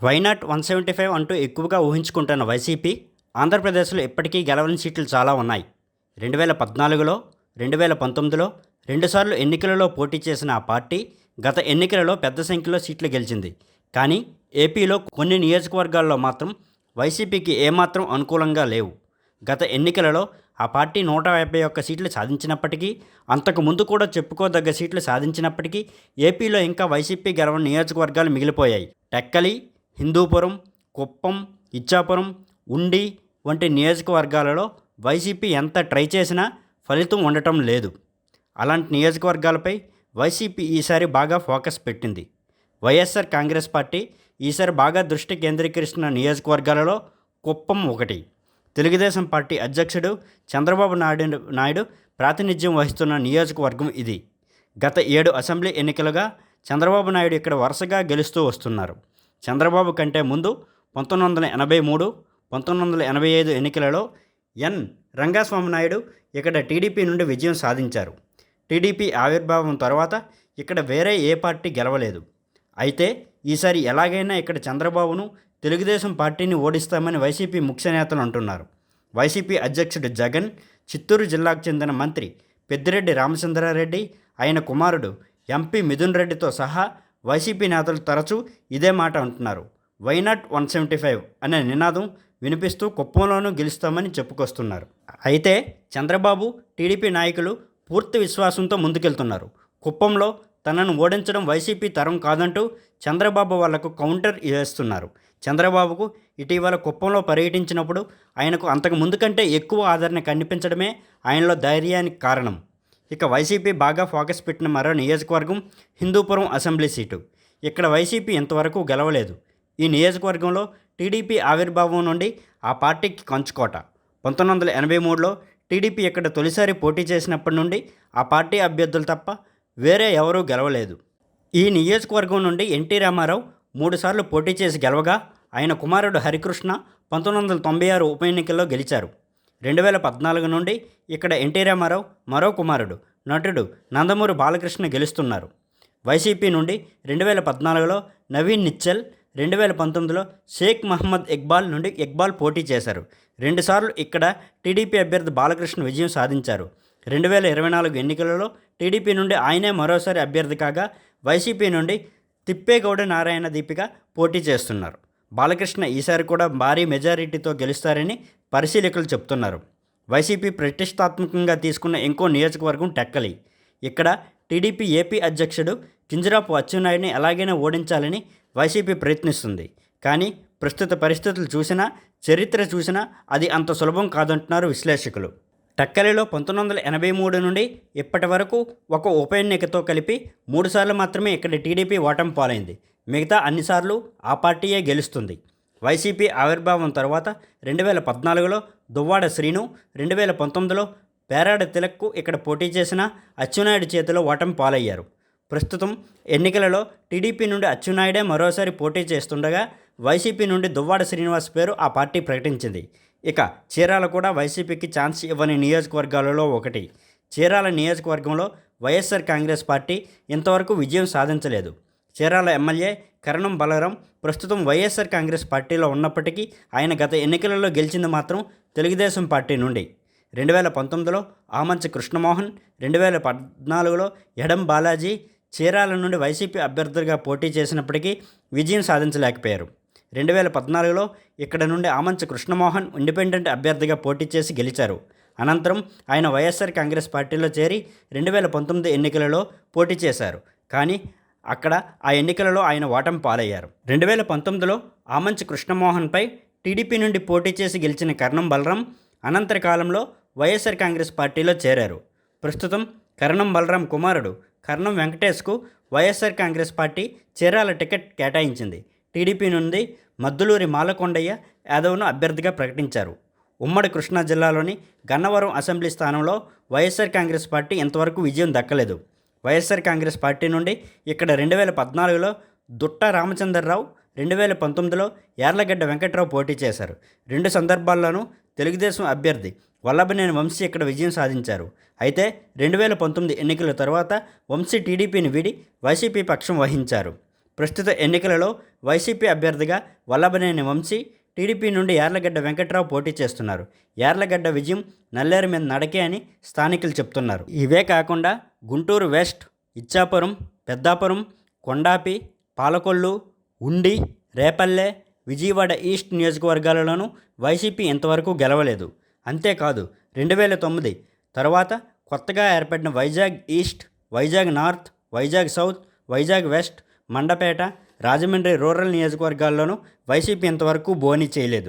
Why not one seventy five అంటూ ఎక్కువగా ఊహించుకుంటున్న YCP ఆంధ్రప్రదేశ్లో ఇప్పటికీ గెలవని సీట్లు చాలా ఉన్నాయి. రెండు వేల పద్నాలుగులో రెండు వేల పంతొమ్మిదిలో రెండుసార్లు ఎన్నికలలో పోటీ చేసిన ఆ పార్టీ గత ఎన్నికలలో పెద్ద సంఖ్యలో సీట్లు గెలిచింది. కానీ ఏపీలో కొన్ని నియోజకవర్గాల్లో మాత్రం వైసీపీకి ఏమాత్రం అనుకూలంగా లేవు. గత ఎన్నికలలో ఆ పార్టీ నూట యాభై ఒక్క సీట్లు సాధించినప్పటికీ అంతకు ముందు కూడా చెప్పుకోదగ్గ సీట్లు సాధించినప్పటికీ ఏపీలో ఇంకా వైసీపీ గెలవని నియోజకవర్గాలు మిగిలిపోయాయి. టెక్కలి హిందూపురం కుప్పం ఇచ్చాపురం ఉండి వంటి నియోజకవర్గాలలో వైసీపీ ఎంత ట్రై చేసినా ఫలితం ఉండటం లేదు. అలాంటి నియోజకవర్గాలపై వైసీపీ ఈసారి బాగా ఫోకస్ పెట్టింది. వైఎస్ఆర్ కాంగ్రెస్ పార్టీ ఈసారి బాగా దృష్టి కేంద్రీకరిస్తున్న నియోజకవర్గాలలో కుప్పం ఒకటి. తెలుగుదేశం పార్టీ అధ్యక్షుడు చంద్రబాబు నాయుడు నాయుడు ప్రాతినిధ్యం వహిస్తున్న నియోజకవర్గం ఇది. గత ఏడు అసెంబ్లీ ఎన్నికలుగా చంద్రబాబు నాయుడు ఇక్కడ వరుసగా గెలుస్తూ వస్తున్నారు. చంద్రబాబు కంటే ముందు పంతొమ్మిది వందల ఎనభై మూడు పంతొమ్మిది వందల ఎనభై ఐదు ఎన్నికలలో ఎన్. రంగస్వామి నాయుడు ఇక్కడ టీడీపీ నుండి విజయం సాధించారు. టీడీపీ ఆవిర్భావం తర్వాత ఇక్కడ వేరే ఏ పార్టీ గెలవలేదు. అయితే ఈసారి ఎలాగైనా ఇక్కడ చంద్రబాబును తెలుగుదేశం పార్టీని ఓడిస్తామని వైసీపీ ముఖ్య నేతలు అంటున్నారు. వైసీపీ అధ్యక్షుడు జగన్ చిత్తూరు జిల్లాకు చెందిన మంత్రి పెద్దిరెడ్డి రామచంద్రారెడ్డి ఆయన కుమారుడు ఎంపీ మిథున్ రెడ్డితో సహా వైసీపీ నేతలు తరచూ ఇదే మాట అంటున్నారు. వైనాట్ వన్ సెవెంటీ ఫైవ్ అనే నినాదం వినిపిస్తూ కుప్పంలోనూ గెలుస్తామని చెప్పుకొస్తున్నారు. అయితే చంద్రబాబు టీడీపీ నాయకులు పూర్తి విశ్వాసంతో ముందుకెళ్తున్నారు. కుప్పంలో తనను ఓడించడం వైసీపీ తరం కాదంటూ చంద్రబాబు వాళ్ళకు కౌంటర్ వేస్తున్నారు. చంద్రబాబుకు ఇటీవల కుప్పంలో పర్యటించినప్పుడు ఆయనకు అంతకు ముందు కంటే ఎక్కువ ఆదరణ కనిపించడమే ఆయనలో ధైర్యానికి కారణం. ఇక వైసీపీ బాగా ఫోకస్ పెట్టిన మరో నియోజకవర్గం హిందూపురం అసెంబ్లీ సీటు. ఇక్కడ వైసీపీ ఇంతవరకు గెలవలేదు. ఈ నియోజకవర్గంలో టీడీపీ ఆవిర్భావం నుండి ఆ పార్టీకి కంచుకోట. పంతొమ్మిది వందల ఎనభై మూడులో టీడీపీ ఇక్కడ తొలిసారి పోటీ చేసినప్పటి నుండి ఆ పార్టీ అభ్యర్థులు తప్ప వేరే ఎవరూ గెలవలేదు. ఈ నియోజకవర్గం నుండి ఎన్టీ రామారావు మూడుసార్లు పోటీ చేసి గెలవగా ఆయన కుమారుడు హరికృష్ణ పంతొమ్మిది వందల తొంభై ఆరు ఉప ఎన్నికల్లో గెలిచారు. రెండు వేల పద్నాలుగు నుండి ఇక్కడ ఎన్టీ రామారావు మరో కుమారుడు నటుడు నందమూరి బాలకృష్ణ గెలుస్తున్నారు. వైసీపీ నుండి రెండు వేల పద్నాలుగులో నవీన్ నిచ్చల్ రెండు వేల పంతొమ్మిదిలో షేక్ మహమ్మద్ ఇక్బాల్ నుండి ఇక్బాల్ పోటీ చేశారు. రెండుసార్లు ఇక్కడ టీడీపీ అభ్యర్థి బాలకృష్ణ విజయం సాధించారు. రెండు వేల ఇరవై నాలుగు ఎన్నికలలో టీడీపీ నుండి ఆయనే మరోసారి అభ్యర్థి కాగా వైసీపీ నుండి తిప్పేగౌడ నారాయణ దీపిక పోటీ చేస్తున్నారు. బాలకృష్ణ ఈసారి కూడా భారీ మెజారిటీతో గెలుస్తారని పరిశీలకులు చెప్తున్నారు. వైసీపీ ప్రతిష్టాత్మకంగా తీసుకున్న ఇంకో నియోజకవర్గం టెక్కలి. ఇక్కడ టీడీపీ ఏపీ అధ్యక్షుడు కింజరాపు అచ్చెన్నాయుడిని ఎలాగైనా ఓడించాలని వైసీపీ ప్రయత్నిస్తుంది. కానీ ప్రస్తుత పరిస్థితులు చూసినా చరిత్ర చూసినా అది అంత సులభం కాదంటున్నారు విశ్లేషకులు. టక్కలిలో పంతొమ్మిది వందల ఎనభై మూడు నుండి ఇప్పటి వరకు ఒక ఉప ఎన్నికతో కలిపి మూడుసార్లు మాత్రమే ఇక్కడ టీడీపీ ఓటమి పాలైంది. మిగతా అన్నిసార్లు ఆ పార్టీయే గెలుస్తుంది. వైసీపీ ఆవిర్భావం తర్వాత రెండు వేల పద్నాలుగులో దువ్వాడ శ్రీను రెండు వేల పంతొమ్మిదిలో పేరాడ తిలక్కు ఇక్కడ పోటీ చేసిన అచ్చెన్నాయుడు చేతిలో ఓటమి పాలయ్యారు. ప్రస్తుతం ఎన్నికలలో టీడీపీ నుండి అచ్చెన్నాయుడే మరోసారి పోటీ చేస్తుండగా వైసీపీ నుండి దువ్వాడ శ్రీనివాస్ పేరు ఆ పార్టీ ప్రకటించింది. ఇక చీరాల కూడా వైసీపీకి ఛాన్స్ ఇవ్వని నియోజకవర్గాలలో ఒకటి. చీరాల నియోజకవర్గంలో వైఎస్ఆర్ కాంగ్రెస్ పార్టీ ఇంతవరకు విజయం సాధించలేదు. చీరాల ఎమ్మెల్యే కరణం బలరాం ప్రస్తుతం వైఎస్ఆర్ కాంగ్రెస్ పార్టీలో ఉన్నప్పటికీ ఆయన గత ఎన్నికలలో గెలిచింది మాత్రం తెలుగుదేశం పార్టీ నుండి. రెండు వేల పంతొమ్మిదిలో ఆమంచి కృష్ణమోహన్ రెండు వేల పద్నాలుగులో ఎడం బాలాజీ చీరాల నుండి వైసీపీ అభ్యర్థులుగా పోటీ చేసినప్పటికీ విజయం సాధించలేకపోయారు. రెండు వేల పద్నాలుగులో ఇక్కడ నుండి ఆమంచి కృష్ణమోహన్ ఇండిపెండెంట్ అభ్యర్థిగా పోటీ చేసి గెలిచారు. అనంతరం ఆయన వైఎస్ఆర్ కాంగ్రెస్ పార్టీలో చేరి రెండు వేల పంతొమ్మిది ఎన్నికలలో పోటీ చేశారు. కానీ అక్కడ ఆ ఎన్నికలలో ఆయన ఓటమి పాలయ్యారు. రెండు వేల పంతొమ్మిదిలో ఆమంచి కృష్ణమోహన్పై టీడీపీ నుండి పోటీ చేసి గెలిచిన కర్ణం బలరాం అనంతర కాలంలో వైఎస్ఆర్ కాంగ్రెస్ పార్టీలో చేరారు. ప్రస్తుతం కర్ణం బలరాం కుమారుడు Karanam వెంకటేష్కు YSR Congress party Chirala ticket కేటాయించింది. టీడీపీ నుండి మద్దులూరి మాలకొండయ్య యాదవ్ను అభ్యర్థిగా ప్రకటించారు. ఉమ్మడి కృష్ణా జిల్లాలోని గన్నవరం అసెంబ్లీ స్థానంలో వైఎస్ఆర్ కాంగ్రెస్ పార్టీ ఇంతవరకు విజయం దక్కలేదు. వైఎస్ఆర్ కాంగ్రెస్ పార్టీ నుండి ఇక్కడ రెండు వేల పద్నాలుగులో దుట్ట రామచంద్రరావు రెండు వేల పంతొమ్మిదిలో యార్లగడ్డ వెంకట్రావు పోటీ చేశారు. రెండు సందర్భాల్లోనూ తెలుగుదేశం అభ్యర్థి వల్లభనేని వంశీ ఇక్కడ విజయం సాధించారు. అయితే రెండు వేల పంతొమ్మిది ఎన్నికల తర్వాత వంశీ టీడీపీని వీడి వైసీపీ పక్షం వహించారు. ప్రస్తుత ఎన్నికలలో వైసీపీ అభ్యర్థిగా వల్లభనేని వంశీ టీడీపీ నుండి యార్లగడ్డ వెంకట్రావు పోటీ చేస్తున్నారు. యార్లగడ్డ విజయం నల్లేరు మీద నడకే అని స్థానికులు చెప్తున్నారు. ఇవే కాకుండా గుంటూరు వెస్ట్ ఇచ్చాపురం పెద్దాపురం కొండాపి పాలకొల్లు ఉండి రేపల్లె విజయవాడ ఈస్ట్ నియోజకవర్గాలలోనూ వైసీపీ ఇంతవరకు గెలవలేదు. అంతేకాదు రెండు వేల తొమ్మిది తర్వాత కొత్తగా ఏర్పడిన Vizag east Vizag north Vizag south Vizag west Mandapeta Rajahmundry rural నియోజకవర్గాల్లోనూ YCP ఇంతవరకు బోని చేయలేదు.